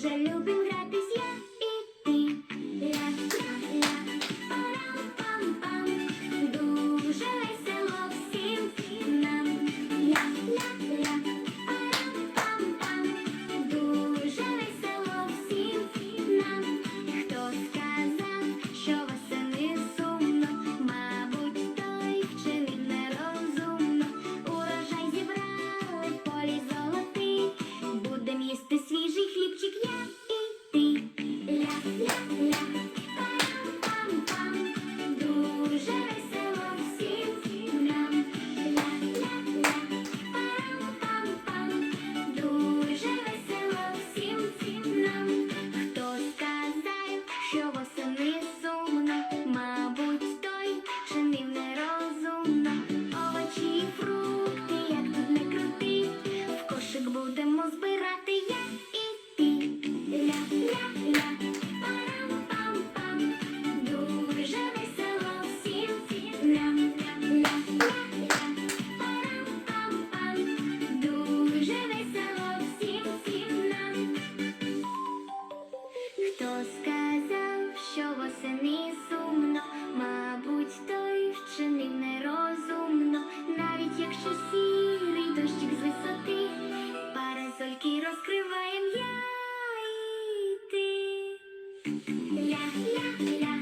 Jail Billy. ля ля ля